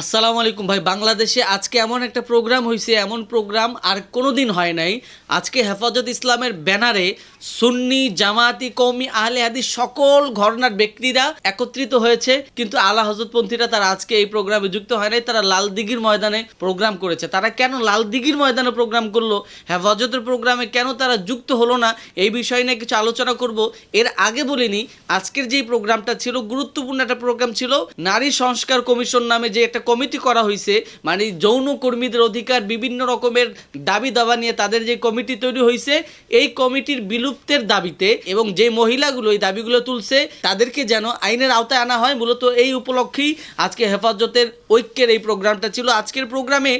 আসসালামু আলাইকুম ভাই, বাংলাদেশে আজকে এমন একটা প্রোগ্রাম হয়েছে এমন প্রোগ্রাম আর কোনোদিন হয় নাই। আজকে হেফাজত ইসলামের ব্যানারে সুন্নি জামাতি কৌমি আহলে হাদিস সকল ঘরনার ব্যক্তিরা একত্রিত হয়েছে, কিন্তু আলা হজরতপন্থীরা তারা আজকে এই প্রোগ্রামে যুক্ত হয় নাই। তারা লাল দিঘির ময়দানে প্রোগ্রাম করেছে। তারা কেন লাল দিঘির ময়দানে প্রোগ্রাম করল? হেফাজতের প্রোগ্রামে কেন তারা যুক্ত হলো না? এই বিষয় নিয়ে কিছু আলোচনা করব। এর আগে বলিনি, আজকের যে প্রোগ্রামটা ছিল, গুরুত্বপূর্ণ একটা প্রোগ্রাম ছিল, নারী সংস্কার কমিশন নামে যে একটা কমিটি করা হয়েছে মানে যৌন কর্মীদের অধিকার বিভিন্ন রকমের দাবি দাবা নিয়ে তাদের যে কমিটি তৈরি হয়েছে এই কমিটির বিলুপ্তের দাবিতে এবং যে মহিলাগুলো এই দাবিগুলো তুলছে, তাদেরকে যেন আইনের আওতায় আনা হয়। মূলত এই উপলক্ষেই আজকে হেফাজতের ঐক্যের এই প্রোগ্রামটা ছিল। আজকের প্রোগ্রামে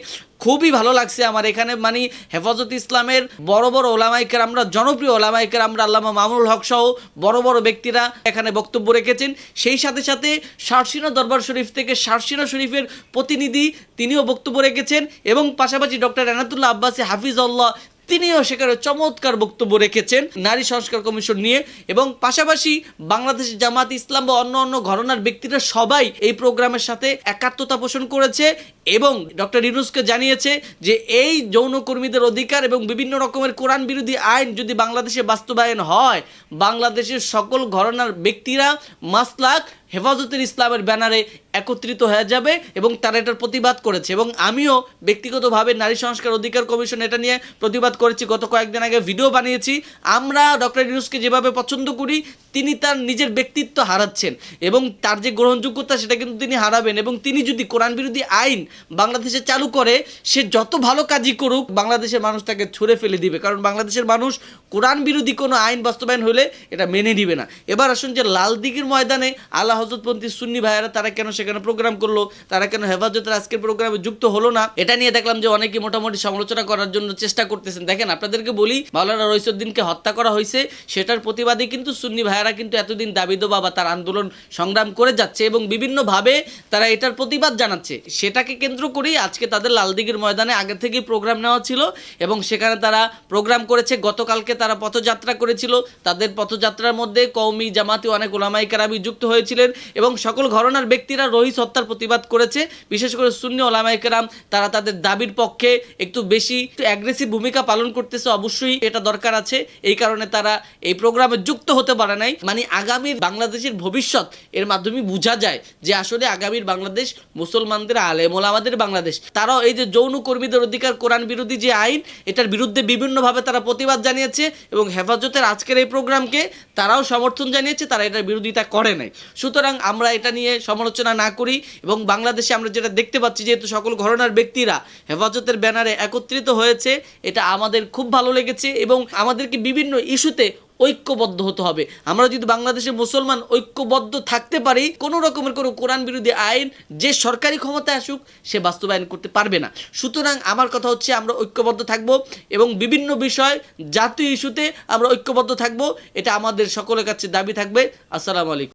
খুবই ভালো লাগছে আমার এখানে। মানে হেফাজত ইসলামের বড় বড় ওলামাইকের আমরা জনপ্রিয় ওলামাইকের আমরা আল্লামা মামুনুল হক সহ বড় বড় ব্যক্তিরা এখানে বক্তব্য রেখেছেন। সেই সাথে সাথে শারসিনা দরবার শরীফ থেকে শারসিনা শরীফের প্রতিনিধি তিনিও বক্তব্য রেখেছেন এবং পাশাপাশি ডক্টর এনাতুল্লাহ আব্বাসী হাফিজউল্লাহ তিনিও সেখানে চমৎকার বক্তব্য রেখেছেন নারী সংস্কার কমিশন নিয়ে এবং পাশাপাশি বাংলাদেশ জামাত ইসলাম বা অন্য অন্য ঘরনার ব্যক্তিরা সবাই এই প্রোগ্রামের সাথে একাত্মতা পোষণ করেছে এবং ডক্টর ইনুসকে জানিয়েছে যে এই যৌনকর্মীদের অধিকার এবং বিভিন্ন রকমের কোরআন বিরোধী আইন যদি বাংলাদেশে বাস্তবায়ন হয়, বাংলাদেশের সকল ঘরনার ব্যক্তিরা মাসলাক হেফাজতের ইসলামের ব্যানারে একত্রিত হয়ে যাবে এবং তারা এটার প্রতিবাদ করেছে। এবং আমিও ব্যক্তিগতভাবে নারী সংস্কার অধিকার কমিশন এটা নিয়ে প্রতিবাদ করেছি। গত কয়েকদিন আগে ভিডিও বানিয়েছি। আমরা ডক্টর ইউনুসকে যেভাবে পছন্দ করি তিনি তার নিজের ব্যক্তিত্ব হারাচ্ছেন এবং তার যে গ্রহণযোগ্যতা সেটা কিন্তু তিনি হারাবেন এবং তিনি যদি কোরআন বিরোধী আইন বাংলাদেশে চালু করে, সে যত ভালো কাজই করুক, বাংলাদেশের মানুষ তাকে ছুঁড়ে ফেলে দিবে। কারণ বাংলাদেশের মানুষ কোরআন বিরোধী কোনো আইন বাস্তবায়ন হলে এটা মেনে নিবে না। এবার আসুন যে লাল দিঘির ময়দানে আল্লাহ হজরতপন্থী সুন্নি ভাইয়েরা তারা কেন সেখানে প্রোগ্রাম করল, তারা কেন হেফাজতের আজকের প্রোগ্রামে যুক্ত হলো না? এটা নিয়ে দেখলাম যে অনেকে মোটামুটি সমালোচনা করার জন্য চেষ্টা করতেছেন। দেখেন, আপনাদেরকে বলি, মাওলানা রইসুদ্দিনকে হত্যা করা হয়েছে, সেটার প্রতিবাদে কিন্তু সুন্নি ভাইয়েরা কিন্তু এতদিন দাবি দোবা বা তার আন্দোলন সংগ্রাম করে যাচ্ছে এবং বিভিন্নভাবে তারা এটার প্রতিবাদ জানাচ্ছে। সেটাকে কেন্দ্র করেই আজকে তাদের লালদিঘির ময়দানে আগে থেকেই প্রোগ্রাম নেওয়া ছিল এবং সেখানে তারা প্রোগ্রাম করেছে। গতকালকে তারা পথযাত্রা করেছিল। তাদের পথযাত্রার মধ্যে কৌমি জামাতি অনেক ওলামাই কারাবি যুক্ত হয়েছিলেন এবং সকল ঘরনার ব্যক্তিরা রহিস হত্যার প্রতিবাদ করেছে। বিশেষ করে সুন্নি ওলামাই কেরাম, তারা তাদের দাবির পক্ষে একটু বেশি একটু অ্যাগ্রেসিভ ভূমিকা পালন করতেছে। অবশ্যই এটা দরকার আছে। এই কারণে তারা এই প্রোগ্রামে যুক্ত হতে পারে নাই। মানে আগামীর বাংলাদেশের ভবিষ্যৎ এর মাধ্যমে বোঝা যায় যে আসলে আগামীর বাংলাদেশ মুসলমানদের আলেমোল আমাদের বাংলাদেশ। তারাও এই যে যৌন কর্মীদের অধিকার কোরআন বিরোধী যে আইন, এটার বিরুদ্ধে বিভিন্নভাবে তারা প্রতিবাদ জানিয়েছে এবং হেফাজতের আজকের এই প্রোগ্রামকে তারাও সমর্থন জানিয়েছে, তারা এটার বিরোধিতা করে নাই। সুতরাং আমরা এটা নিয়ে সমালোচনা না করি এবং বাংলাদেশে আমরা যেটা দেখতে পাচ্ছি যেহেতু সকল ঘরনার ব্যক্তিরা হেফাজতের ব্যানারে একত্রিত হয়েছে, এটা আমাদের খুব ভালো লেগেছে এবং আমাদেরকে বিভিন্ন ইস্যুতে ঐক্যবদ্ধ হতে হবে। আমরা যদি বাংলাদেশে মুসলমান ঐক্যবদ্ধ থাকতে পারি, কোনো রকমের কোনো কোরআন বিরোধী আইন যে সরকারি ক্ষমতায় আসুক, সে বাস্তবায়ন করতে পারবে না। সুতরাং আমার কথা হচ্ছে আমরা ঐক্যবদ্ধ থাকব এবং বিভিন্ন বিষয়, জাতীয় ইস্যুতে আমরা ঐক্যবদ্ধ থাকব, এটা আমাদের সকলের কাছে দাবি থাকবে। আসসালামু আলাইকুম।